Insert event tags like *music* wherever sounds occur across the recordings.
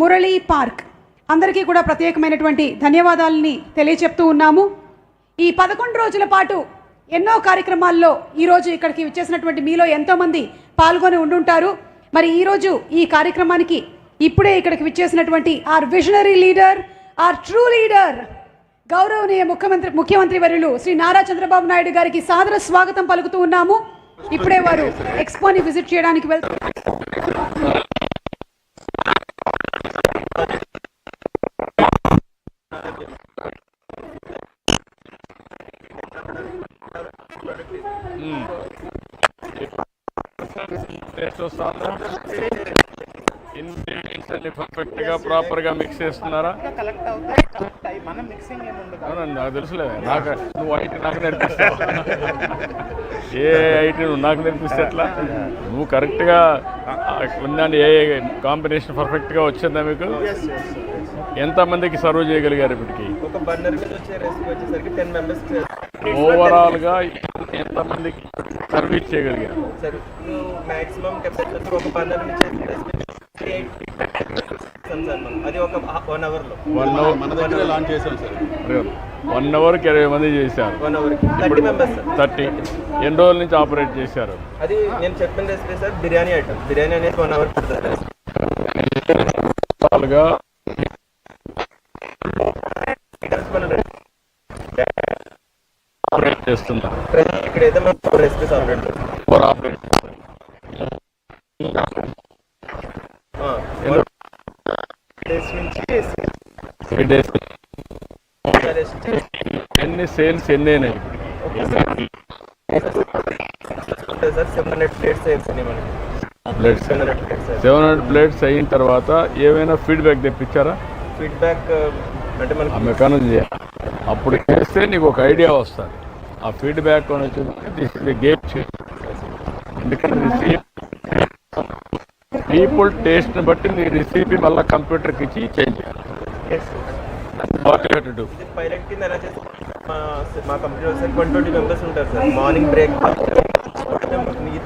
Murali park. అందరికీ కూడా ప్రత్యేకమైనటువంటి ధన్యవాదాలని తెలియచెప్తూ ఉన్నాము. ఈ పదకొండు రోజుల పాటు ఎన్నో కార్యక్రమాల్లో ఈరోజు ఇక్కడికి వచ్చేసినటువంటి మీలో ఎంతోమంది పాల్గొని ఉండుంటారు. మరి ఈరోజు ఈ కార్యక్రమానికి ఇప్పుడే ఇక్కడికి విచ్చేసినటువంటి our visionary leader our true leader గౌరవనీయ ముఖ్యమంత్రి ముఖ్యమంత్రి వర్యులు శ్రీ నారా చంద్రబాబు నాయుడు గారికి సాదర స్వాగతం పలుకుతూ ఉన్నాము. ఇప్పుడే వారు ఎక్స్పోని విజిట్ చేయడానికి వెళ్తున్నారు. టేస్ట్ వస్తుందా ఇంగ్రీడియంట్స్ అన్ని పర్ఫెక్ట్గా ప్రాపర్గా మిక్స్ చేస్తున్నారా అవునండి నాకు తెలుసులే నాకు నువ్వు ఐటీ నాకు నేర్పిస్తావు. ఏ ఐటీ నువ్వు నాకు నేర్పిస్తే ఎట్లా? నువ్వు కరెక్ట్గా ఉందండి ఏ కాంబినేషన్ పర్ఫెక్ట్గా వచ్చిందా మీకు? ఎంతమందికి సర్వ్ చేయగలిగారు ఇప్పటికి? ఒక బర్నర్ మీద వచ్చే రెసిపీ వచ్చేసరికి టెన్ మెంబర్స్ ఓవరాల్గా ఎంతమందికి సర్వీస్ చేయగలిగారు? వన్ అవర్లో వన్ అవర్ లాంచ్ చేసాం సార్. వన్ అవర్కి ఇరవై మంది చేశారు. వన్ అవర్కి థర్టీ మెంబర్స్ సార్ థర్టీ ఎన్ని రోజుల నుంచి ఆపరేట్ చేశారు? అది నేను చెప్పిన recipe sir biryani item. Biryani అనేది వన్ అవర్ పడుతుంది ఓవరాల్గా ఆపరేట్ చేస్తున్నారు ఇక్కడైతే మనం recipes operate four operate days నుంచి త్రీ డేస్ ఎన్ని సేల్స్ ఎన్ని అయినాయి? సెవెన్ హండ్రెడ్ ప్లేట్స్ అయిన తర్వాత ఏమైనా ఫీడ్బ్యాక్ తెప్పించారా? ఫీడ్బ్యాక్ అంటే ఆ మనకి మెకానిజం చేయాలి. అప్పుడు చేస్తే నీకు ఒక ఐడియా వస్తుంది. ఆ ఫీడ్బ్యాక్ వచ్చింది దిస్ ఇస్ గేమ్ ఎందుకంటే పీపుల్ టేస్ట్ని బట్టి నీ రెసిపీ మళ్ళీ కంప్యూటర్కి ఇచ్చి చేంజ్ చేయాలి. మా మా సార్ ట్వంటీ ట్వంటీ మెంబర్స్ ఉంటారు సార్ మార్నింగ్ బ్రేక్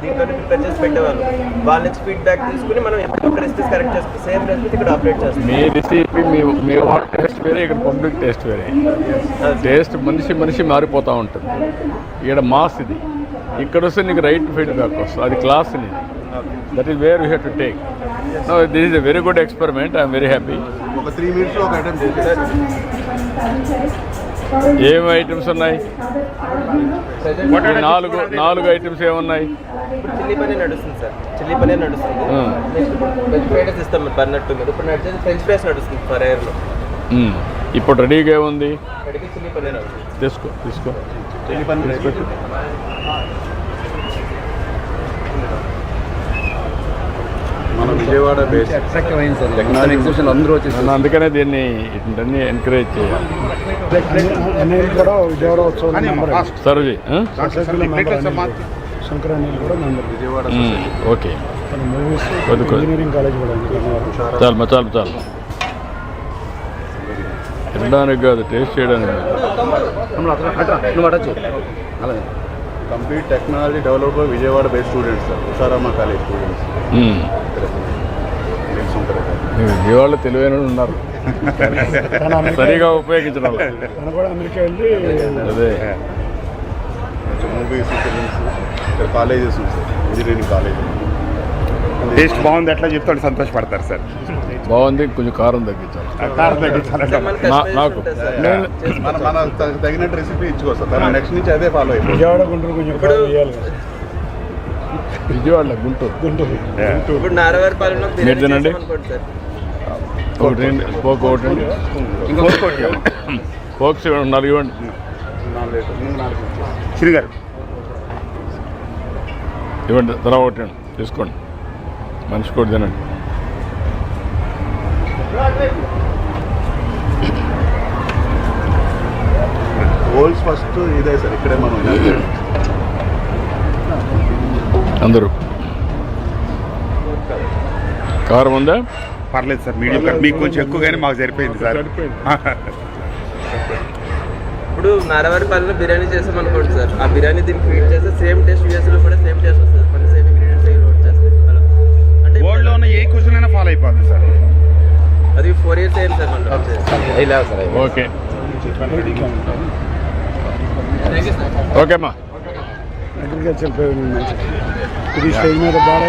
దీంట్లో ప్రిపేర్ చేసి పెట్టేవాళ్ళు. వాళ్ళ నుంచి ఫీడ్బ్యాక్ తీసుకుని మనం ఎప్పుడు రెసిపీస్ కరెక్ట్ చేస్తాం సేమ్ రెసిపీస్ ఇక్కడ ఆపరేట్ చేస్తాం మీ రెసిపీ మీ మీ వాళ్ళ టేస్ట్ వేరే ఇక్కడ పబ్లిక్ టేస్ట్ వేరే. టేస్ట్ మనిషి మనిషి మారిపోతూ ఉంటుంది. ఇక్కడ మాస్ ఇది. ఇక్కడ వస్తే నీకు రైట్ ఫీడ్బ్యాక్ వస్తుంది. అది క్లాస్ ఇది that is where you have to take no this is a very good experiment I'm very happy ఒక త్రీ మినిట్స్లో ఒక ఐటమ్ చేసేసారు ఏం ఐటమ్స్ ఉన్నాయి? నాలుగు నాలుగు ఐటమ్స్ ఏమున్నాయి? ఇప్పుడు చిల్లీ పనీర్ నడుస్తుంది సార్. చిల్లీ పనీర్ నడుస్తుంది. నెక్స్ట్ వెజ్ ఫ్రైడ్ రైస్ ఇస్తాం బర్నట్టు మీద ఇప్పుడు నడిచేది ఫ్రెంచ్ ఫ్రైస్ నడుస్తుంది ఫర్ ఎయిర్లో. ఇప్పుడు రెడీగా అవుతుంది తీసుకో తీసుకో. Chilli paneer Vijayawada base technology exhibition అందరూ వచ్చేసి అందుకనే దీన్ని ఇవన్నీ ఎంకరేజ్ చేయాలి. అనిల్ కూడా విజయవాడ ఉత్సవం కూడా. ఓకే. ఇంజనీరింగ్ కాలేజ్ కూడా. చాలు చాలు చాలు తినడానికి కాదు టేస్ట్ చేయడానికి complete technology developer Vijayawada base students sir Usharama college students hmm. తెలిసి ఉంటారు మీ విజయవాడలో తెలివైన వాళ్ళు ఉన్నారు. సరిగా ఉపయోగించడం లేదు. తను కూడా అమెరికా వెళ్ళి అదే. మూవీస్ ఫిలిమ్స్ ఇక్కడ కాలేజెస్ ఉంది సార్ ఇంజనీరింగ్ కాలేజ్. టేస్ట్ బాగుంది అట్లా చెప్తాడు సంతోషపడతారు సార్. బాగుంది కొంచెం కారం తగ్గించాలి. కారం తగ్గించాలి. నాకు. మన మన తగ- తగినట్టు రెసిపీ ఇచ్చుకోవచ్చు సార్ నెక్స్ట్ నుంచి అదే ఫాలో అయిపోయింది విజయవాడ గుంటూరు కొంచెం. విజయవాడ గుంటూరు. గుంటూరు. ఇప్పుడు నారవారి పాలన మీరు తినండి. ఒకటి పోక్ ఒకటి. పోక్స్ ఇవ్వండి, నాలుగు ఇవ్వండి. నాలుగు లీటర్లు, ముందు నాలుగు ఇచ్చేసి. శ్రీ గారు. ఇవ్వండి తర్వాత ఒకటి. తీసుకోండి. మనిషి కూడా తినండి. హోల్స్ ఫస్ట్ ఇదే సార్ ఇక్కడే మనం అందరూ. కారం ఉందా? పర్లేదు సార్ మీడియం కట్ మీకు కొంచెం ఎక్కువ కానీ మాకు సరిపోయింది సార్. *laughs* ఇప్పుడు నారవారి పాలన బిర్యానీ చేసాం అనుకోండి సార్. ఆ బిర్యానీ దీనికి ఫీడ్ చేస్తే సేమ్ టేస్ట్ యూఎస్లో కూడా సేమ్ టేస్ట్ వస్తుంది మన సేమ్ ఇంగ్రీడియంట్స్ అంటే వరల్డ్లో ఉన్న ఏ క్వశ్చన్ అయినా ఫాలో అయిపోతుంది సార్. ఫోర్ ఇయర్స్ అయింది సార్ మనం ఓకే ఓకేమ్మా అగ్రికల్చర్ ఇది స్టేజ్ మీద బాగా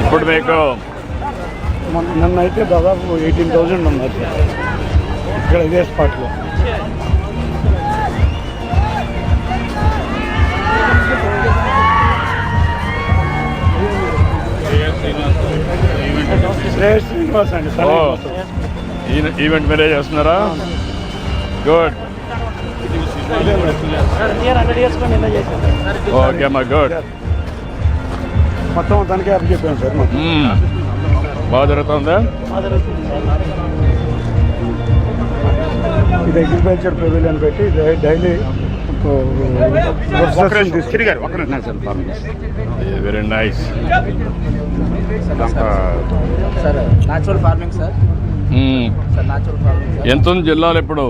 ఇప్పుడు మీకు నన్ను అయితే దాదాపు ఎయిటీన్ థౌజండ్ ఉన్నారు. ఇక్కడ ఇదే స్పాట్లో శ్రేయస్ శ్రీనివాస్ అండి సరే ఈవెంట్ మీరే చేస్తున్నారా? గుడ్ ఓకే అమ్మా గుడ్ మొత్తం తనకే అప్పు చెప్పాను సార్ మ్మ్. బాగా జరుగుతుందా? ఇది అగ్రికల్చర్ పెవిలియన్ పెట్టి daily very nice sir natural farming sir ఎంత ఉంది జిల్లాలో ఇప్పుడు?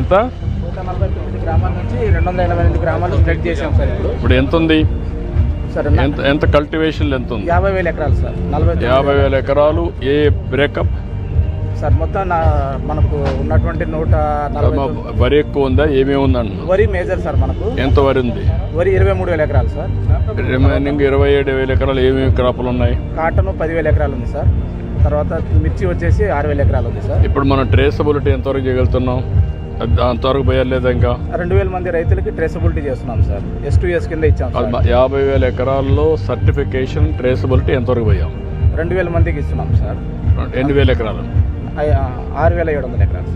ఎంత? ఇప్పుడు. ఇప్పుడు ఎంత ఉంది? సార్ ఎంత ఎంత కల్టివేషన్ ఎంత ఉంది? యాభై వేల ఎకరాలు సార్ నలభై తొమ్మిది యాభై వేల ఎకరాలు ఏ బ్రేకప్? సార్ మొత్తం నా మనకు ఉన్నటువంటి నూట వరి ఎక్కువ ఉందా? ఏమేమి ఉందండి? వరి మేజర్ సార్ మనకు. ఎంత వరి ఉంది? వరి ఇరవై మూడు వేల ఎకరాలు సార్. రిమైనింగ్ ఇరవై ఏడు వేల ఎకరాలు ఏమేమి క్రాపులు ఉన్నాయి? కాటన్ పదివేల ఎకరాలు ఉంది సార్. తర్వాత మిర్చి వచ్చేసి ఆరు వేల ఎకరాలు ఉంది సార్. ఇప్పుడు మనం ట్రేసబిలిటీ ఎంతవరకు చేయగలుగుతున్నాం? అంతవరకు పోయలేదా ఇంకా? రెండు వేల మంది రైతులకి ట్రేసబిలిటీ చేస్తున్నాం సార్. ఎస్ టూ ఎస్ కింద ఇచ్చాం యాభై వేల ఎకరాల్లో సర్టిఫికేషన్ ట్రేసబిలిటీ ఎంతవరకు పోయాం? రెండు వేల మందికి ఇస్తున్నాం సార్. ఎన్ని వేల ఎకరాలు. ఆరు వేల ఏడు వందల ఎకరాలు.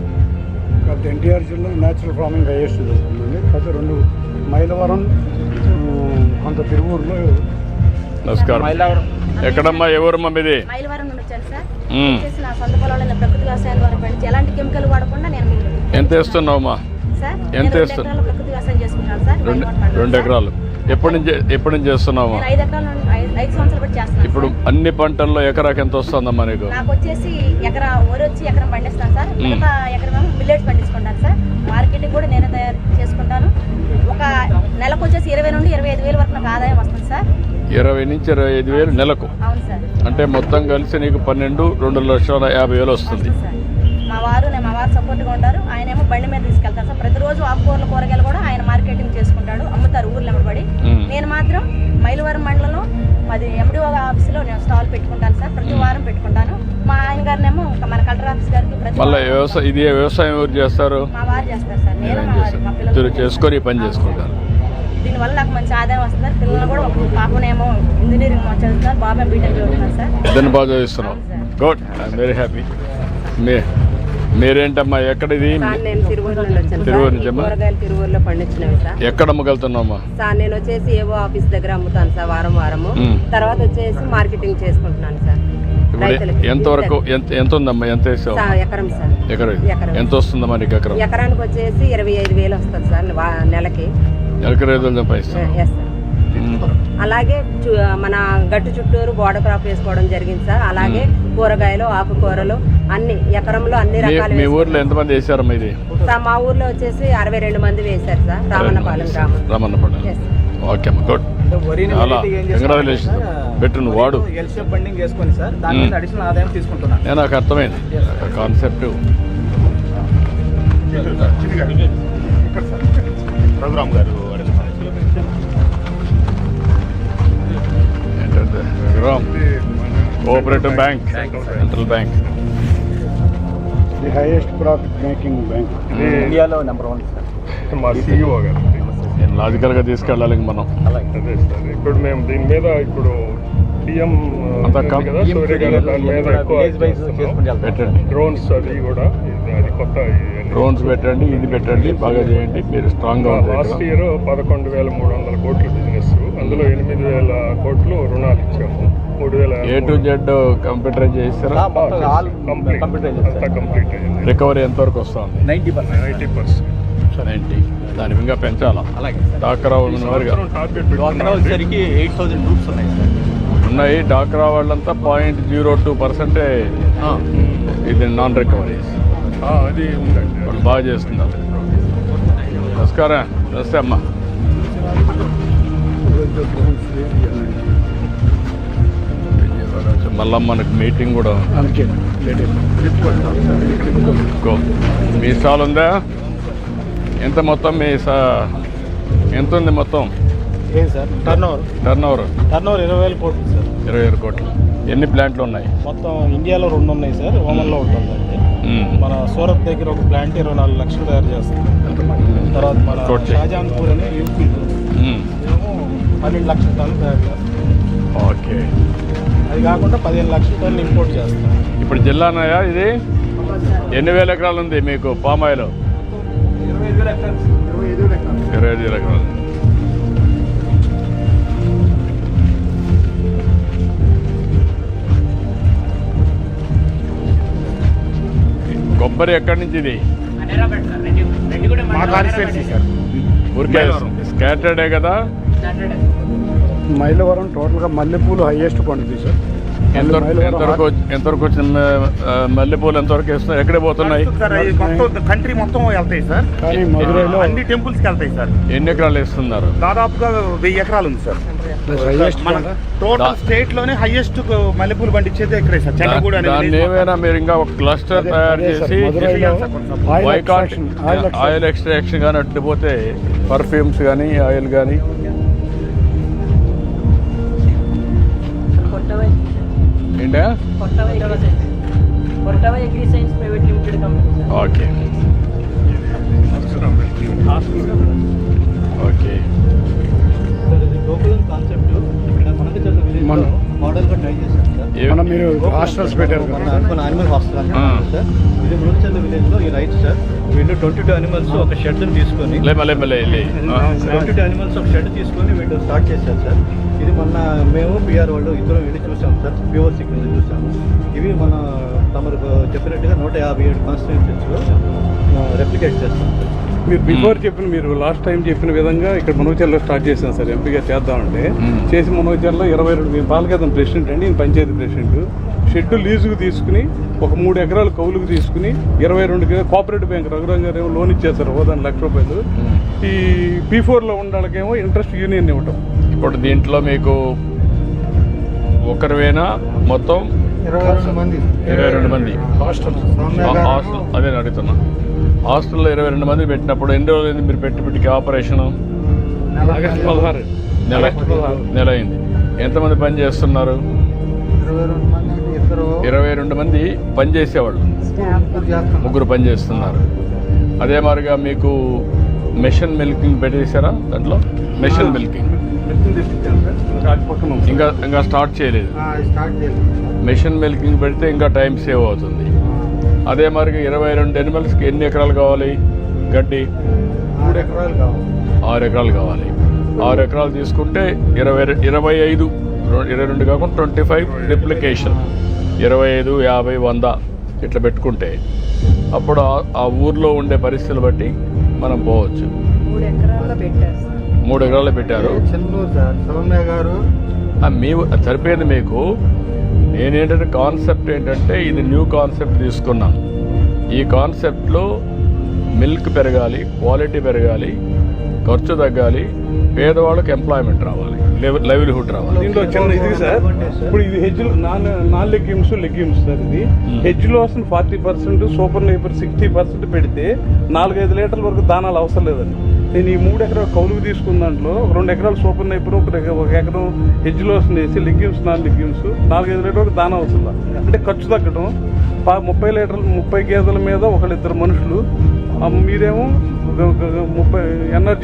కాబట్టి ఎన్టీఆర్ జిల్లా న్యాచురల్ ఫార్మింగ్ హైయెస్ట్ జరుగుతుందండి. కాకపోతే రెండు మైలవరం కొంత తిరువూరులో నమస్కారం. మైలావరం. ఎక్కడమ్మా ఎవరమ్మా మీది? మైలవరం నుండి వచ్చాను సార్. మ్మ్. వచ్చేసి నా సొంత పొలంలో నేను ప్రకృతి వ్యవసాయం ద్వారా పండించి ఎలాంటి కెమికల్ వాడకుండా నేను మీకు ఎంత వేస్తున్నావమ్మా? సార్ ఎంత నేను రెండు? ఎకరాలు ప్రకృతి వ్యవసాయం చేసుకుంటాను సార్. రెండు పైన పంటలు రెండు సార్. ఎకరాలు ఎప్పటి నుంచి ఎప్పటి నుంచి చేస్తున్నావా? ఐదు ఎకరాల ఐదు- సంవత్సరాలు బట్టి ఇప్పుడు. అన్ని పంటల్లో ఎకరాకి ఎంత వస్తుందమ్మా నీకు? నాకు వచ్చేసి ఎకరా వరి వచ్చి ఎకరం పండిస్తాను సార్. మిగతా ఎకరం మిల్లెట్స్ పండించుకుంటాను సార్. మార్కెటింగ్ కూడా నేనే తయారు చేసుకుంటాను. ఒక నెలకు వచ్చేసి ఇరవై నుండి ఇరవై ఐదు వేల వరకు నాకు ఆదాయం వస్తుంది సార్. ఇరవై నుంచి ఇరవై ఐదు వేలు నెలకు. అవును సార్. అంటే మొత్తం కలిసి నీకు పన్నెండు రెండు లక్షల యాభై వేలు వస్తుంది. వస్తుంది సార్. మా వారు నేను మా వారు సపోర్ట్గా ఉంటారు. ఆయన ఏమో బండి మీద తీసుకెళ్తారు. సార్ ప్రతిరోజు ఆకుకూరలు కూరగాయలు కూడా ఆయన మార్కెటింగ్ చేసుకుంటాడు. అమ్ముతారు ఊర్లో మ్మ్. నేను మాత్రం మైలవరం మండలంలో మాది ఎండిఓ ఆఫీస్లో నేను స్టాల్ పెట్టుకుంటాను సార్. ప్రతి వారం పెట్టుకుంటాను. మా ఆయన గారినేమో ఇంకా మన కలెక్టర్ ఆఫీస్ గారికి ప్రతి వ్యవసాయం ఇది వ్యవసాయం ఎవరు చేస్తారు? మా వారు చేస్తారు సార్. నేను మా వారు పిల్లలు చేసుకొని పని చేసుకుంటారు. దీనివల్ల నాకు మంచి ఆదాయం వస్తుంది పిల్లలు కూడా ఒక పాపనేమో ఇంజనీరింగ్ చదువుతున్నారు. బాబాయ్ బీటెక్ చదువుతున్నారు సార్. బాగా చదివిస్తున్నావు గుడ్ ఐఎమ్ వెరీ హ్యాపీ మీ మీరేంటమ్మా ఎక్కడిది? తిరువూరు నుండి వచ్చాను. తిరువూరు సార్. నుంచి ఈ అమ్మా? కూరగాయలు తిరువూరులో పండించినవి సార్. ఎక్కడ అమ్మగలుగుతున్నామ్మా సార్ నేను వచ్చేసి ఏవో ఆఫీస్ దగ్గర అమ్ముతాను సార్ వారం వారము. తర్వాత వచ్చేసి మార్కెటింగ్ చేసుకుంటున్నాను సార్. రైతులకి. ఎంతవరకు ఎంత ఎంత ఉందమ్మా? ఎంత వేసావు? ఎకరం సార్. ఎకరం. ఎంత వస్తుందమ్మా నీకు ఎకరం? ఎకరానికి వచ్చేసి ఇరవై ఐదు వేలు వస్తుంది సార్ నెలకి. ఎకర ఐదు అలాగే మన గట్టు చుట్టూరు బోర్డర్ క్రాప్ వేసుకోవడం జరిగింది సార్. అలాగే కూరగాయలు ఆకుకూరలు అన్ని ఎకరంలో అన్ని రకాలు మీ ఊర్లో. ఎంతమంది సార్ మా ఊర్లో వచ్చేసి అరవై రెండు మంది వేశారు సార్ రామన్నపాలెం గ్రామం. రామన్నపాలెం. Okay good. కంగ్రాచులేషన్ నువ్వు వాడు. నేను నాకు అర్థమైంది. కాన్సెప్ట్ రఘురామ్ గారు. Ram cooperative bank central bank the highest profit making bank ఇండియాలో నెంబర్ వన్ సార్ మా సీఈఓ గారు. నేను లాజికల్గా తీసుకెళ్ళాలి ఇంక మనం. అదే సార్ ఇప్పుడు మేము దీని మీద ఇప్పుడు పెట్టండి. డ్రోన్స్ అది కూడా అది కొత్త డ్రోన్స్ పెట్టండి ఇది పెట్టండి బాగా చేయండి. మీరు స్ట్రాంగ్గా లాస్ట్ ఇయర్ పదకొండు వేల మూడు వందల కోట్ల బిజినెస్ అందులో ఎనిమిది వేల కోట్లు రుణాలు ఇచ్చాము. మూడు వేల ఏ టు జెడ్ కంప్యూటరైజ్ చేస్తారా కంప్లీట్. అంతా కంప్లీట్ అయింది రికవరీ ఎంతవరకు వస్తుంది? Ninety percent. Ninety percent. Ninety దాని ఇంకా పెంచాలా? అలాగే డాక్రా టార్గెట్ వచ్చేసరికి ఎయిట్ థౌసండ్ గ్రూప్స్ ఉన్నాయి ఉన్నాయి. డాక్రా వాళ్ళంతా పాయింట్ జీరో టూ పర్సెంటే ఇది నాన్ రికవరీస్ ఆ, అది ఉందండి. వాళ్ళు బాగా చేస్తున్నారు. నమస్కారం. నమస్తే అమ్మా. మళ్ళా మనకు మీటింగ్ కూడా మీ స్టాల్ ఉందా? ఎంత మొత్తం మీ సా ఎంత ఉంది మొత్తం? ఏం sir? Turn over turn over turn over ఇరవై వేల కోట్లు సార్. ఇరవై ఏడు కోట్లు. ఎన్ని ప్లాంట్లు ఉన్నాయి? మొత్తం ఇండియాలో రెండు ఉన్నాయి సార్ ఓమన్లో ఉంటుందండి మ్మ్. మన సూరత్ దగ్గర ఒక ప్లాంట్ ఇరవై నాలుగు లక్షలు తయారు చేస్తాం తర్వాత మన. షాజహాన్పూర్ అని యూపీ. పన్నెండు లక్షల టన్నులు తయారు చేస్తాం ఓకే. అది కాకుండా పదిహేను లక్షల టన్నులు ఇంపోర్ట్ చేస్తాం ఇప్పుడు జిల్లానాయా ఇది ఎన్ని వేల ఎకరాలు ఉంది మీకు పామాయిల్ ఇరవై ఐదు వేల ఎకరాలు. ఇరవై ఐదు వేల ఎకరాలు. కొబ్బరి ఎక్కడి నుంచి ఇది? ఊరికే స్కాటర్డే కదా? మైలవరం టోటల్గా మల్లెపూలు హైయెస్ట్ క్వాంటిటీ సార్ ఎంతవరకు ఎంతవరకు వచ్చి- ఎంతవరకు వచ్చిన మల్లెపూలు ఎంతవరకు వేస్తున్నాయి? ఎక్కడే పోతున్నాయి? కంట్రీ మొత్తం వెళ్తాయి సార్ కానీ మధురైలో అన్ని టెంపుల్స్కి వెళ్తాయి సార్ ఎన్ని ఎకరాలు వేస్తున్నారు? దాదాపుగా వెయ్యి ఎకరాలు ఉంది సార్ హైయెస్ట్ మన టోటల్ స్టేట్లోనే హైయెస్ట్ మల్లెపూలు పండించేది ఇక్కడే సార్ దాన్ని ఏమైనా మీరు ఇంకా ఒక క్లస్టర్ తయారు చేసి మధురైలో oil Why can't- extraction oil extraction oil extraction కానీ అట్టుపోతే పర్ఫ్యూమ్స్ కానీ ఆయిల్ కానీ ఏంటా ఓకే ఓకే మన- మోడల్గా ట్రై చేశాం సార్. మీరు హాస్టల్స్ పెట్టారు అనుకున్న యానిమల్ హాస్పిటల్ ఆ. సార్. ఇది మునుచంద విలేజ్లో ఈ రైతు సార్. వీళ్ళు ట్వంటీ టూ అనిమల్స్ ఒక షెడ్ తీసుకొని. ట్వంటీ టూ అనిమల్స్ ఒక షెడ్ తీసుకొని వీళ్ళు స్టార్ట్ చేశారు సార్. ఇది మొన్న మేము పిఆర్ వాళ్ళు ఇద్దరం వెళ్ళి చూసాం సార్. పిఓసి కింద చూసాము. ఇవి మన తమరు చెప్పినట్టుగా నూట యాభై ఏడు కాన్స్టిట్యూన్సీస్లో రెప్లికేట్ చేస్తాం సార్. మీరు బిఫోర్ చెప్పిన మీరు లాస్ట్ టైం చెప్పిన విధంగా ఇక్కడ మనోచర్లో స్టార్ట్ చేశాం సార్. ఎంపీగా చేద్దామంటే. చేసి మనోచర్లో ఇరవై రెండు మేము పాలకేతం ప్రెసిడెంట్ అండి నేను పంచాయతీ ప్రెసిడెంట్. షెడ్ లీజుకు తీసుకుని ఒక మూడు ఎకరాలు కౌలుకు తీసుకుని ఇరవై రెండు కోఆపరేటివ్ బ్యాంక్ రఘురాం గారు ఏమో లోన్ ఇచ్చేస్తారు హోదాని లక్ష రూపాయలు. ఈ పీ ఫోర్లో ఉండడానికేమో ఇంట్రెస్ట్ యూనియన్ ఇవ్వటం. ఇప్పుడు దీంట్లో మీకు ఒకరివేనా మొత్తం? ఇరవై రెండు మంది. హాస్టల్. ఆ- హాస్టల్. అదే నేను అడుగుతున్నా. హాస్టల్లో ఇరవై రెండు మంది పెట్టినప్పుడు ఎన్ని రోజులు అయింది మీరు పెట్టి పెట్టి ఆపరేషన్ పదహారు. నెల. నెల అయింది. ఎంతమంది పని చేస్తున్నారు? ఇరవై రెండు మంది పని చేసేవాళ్ళు. ముగ్గురు పని చేస్తున్నారు. అదే మాదిరిగా మీకు మెషిన్ మిల్కింగ్ పెట్టేశారా దాంట్లో? Machine milking. ఇంకా ఇంకా స్టార్ట్ చేయలేదు. మెషిన్ మిల్కింగ్ పెడితే ఇంకా టైం సేవ్ అవుతుంది. అదే మరి ఇరవై రెండు ఎనిమల్స్కి ఎన్ని ఎకరాలు కావాలి? గడ్డి? మూడు ఎకరాలు కావాలి. ఆరు ఎకరాలు కావాలి. ఆరు ఎకరాలు తీసుకుంటే ఇరవై ఇరవై ఐదు ఇరవై రెండు కాకుండా ట్వంటీ ఫైవ్ రిప్లికేషన్ ఇరవై ఐదు యాభై వంద ఇట్లా పెట్టుకుంటే అప్పుడు ఆ- ఆ ఊర్లో ఉండే పరిస్థితులు బట్టి మనం పోవచ్చు. మూడు ఎకరాలు పెట్టారు. గారు? ఆ, మీ సరిపోయింది మీకు. నేనేంటంటే కాన్సెప్ట్ ఏంటంటే ఇది న్యూ కాన్సెప్ట్ తీసుకున్నాను. ఈ కాన్సెప్ట్లో మిల్క్ పెరగాలి క్వాలిటీ పెరగాలి ఖర్చు తగ్గాలి పేదవాళ్ళకి ఎంప్లాయ్మెంట్ రావాలి లైవ్లీహుడ్ రావాలి దీంట్లో చిన్న ఇది సార్ ఇప్పుడు ఇది hedge non non legumes legumes sir ఇది. Hedge lucerne forty percent super napier sixty percent పెడితే నాలుగైదు లీటర్ల వరకు దానాలు అవసరం లేదండి నేను ఈ మూడు ఎకరాలు కౌలుకు తీసుకున్న దాంట్లో ఒక రెండు ఎకరాలు సూపర్ నేపర్ ఒక ఎక- ఒక ఎకరం హెజ్ లోస్ వేసి లెగ్యూమ్స్ నాన్ లెగ్యూమ్స్ నాలుగైదు లీటర్ వరకు దానా అవసరం. అంటే ఖర్చు తగ్గడం ముప్పై లీటర్లు ముప్పై గేదెల మీద ఒకళ్ళిద్దరు మనుషులు మీరేమో ముప్పై ఎనర్జీ